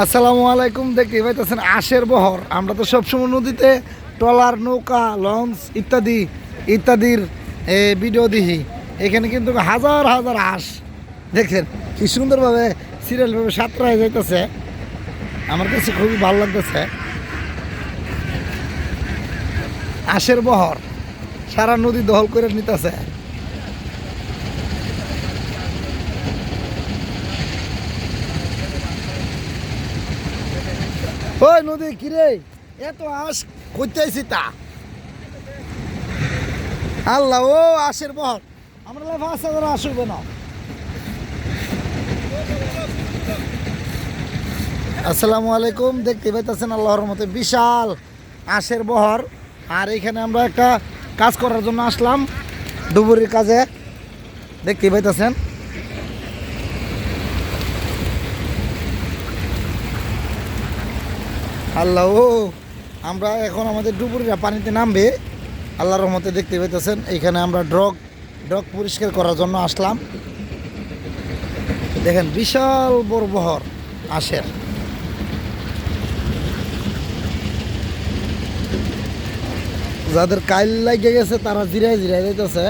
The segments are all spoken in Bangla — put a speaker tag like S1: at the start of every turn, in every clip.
S1: আসসালামু আলাইকুম, দেখতে পাইতেছেন আশের বহর। আমরা তো সবসময় নদীতে ট্রলার, নৌকা, লঞ্চ ইত্যাদি, ইত্যাদির ভিডিও দেখি এখানে কিন্তু হাজার হাজার হাঁস। দেখেন কি সুন্দরভাবে সিরিয়ালভাবে সাঁতরায় যাইতেছে। আমার কাছে খুবই ভালো লাগতেছে। আশের বহর, সারা নদী দখল করে নিতেছে। ওই নদী কিরে এত আস করতেছি তা। আল্লাহ, ও আশের বহর। আমরা লাভ আসা ধরে আসবে না। আসসালামু আলাইকুম, দেখতে পাইতেছেন আল্লাহর মতে বিশাল আশের বহর। আর এখানে আমরা একটা কাজ করার জন্য আসলাম ডুবুরির কাজে। দেখতে পাইতেছেন? আল্লাহ, ও, আমরা এখন আমাদের ডুবুরিরা পানিতে নামবে। আল্লাহর রহমতে দেখতে পাইতেছেন এখানে আমরা ড্রগ ড্রগ পরিষ্কার করার জন্য আসলাম। দেখেন, বিশাল বড় বহর আশের যাদের কাইল লাগে গেছে, তারা জিরায় জিরায় যাইতেছে।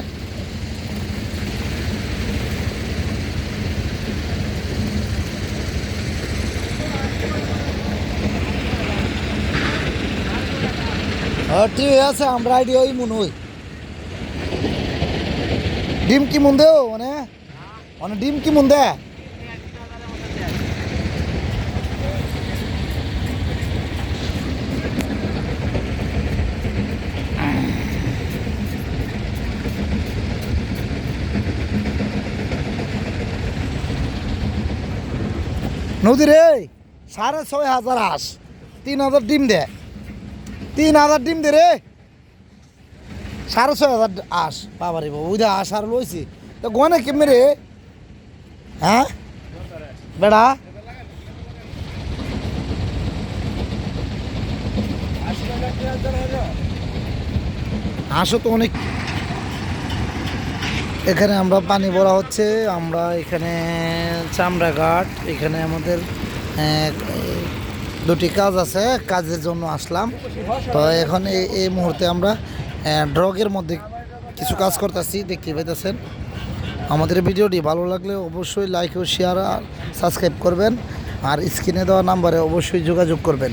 S1: ঠিক আছে, আমরা আইডি ওই মনে ডিম কি মন দেও মানে? মানে ডিম কি দে নদী রে সাড়ে ছয় হাজার হাঁস, তিন হাজার ডিম দে তিন হাজার ডিম দে রে। সাড়ে ছয় হাজার আস, বাবারে বাবা, ওই আস আর লইছি। তো গনে কেমনে রে? হ্যাঁ? বেড়া। হাঁসও তো অনেক। এখানে আমরা পানি ভরা হচ্ছে, আমরা এখানে চামড়া ঘাট, এখানে আমাদের দুটি কাজ আছে, কাজের জন্য আসলাম। তো এখন এই মুহূর্তে আমরা ড্রগের মধ্যে কিছু কাজ করতেছি, দেখতে পাইতেছেন। আমাদের ভিডিওটি ভালো লাগলে অবশ্যই লাইক ও শেয়ার আর সাবস্ক্রাইব করবেন। আর স্ক্রিনে দেওয়া নাম্বারে অবশ্যই যোগাযোগ করবেন।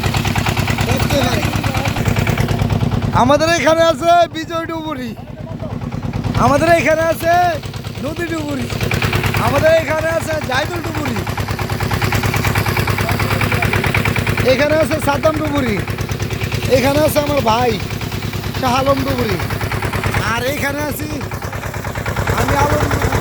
S1: আমাদের এখানে আছে বিজয় ডুবুরি। আমাদের এখানে আছে নদী ডুবুরি। আমাদের এখানে আছে জাইদুল ডুবুরি। এখানে আছে সাদ্দাম ডুবুরি। এখানে আছে আমার ভাই শাহ আলম ডুবুরি। আর এখানে আছি আমি আলম ডুবুরি।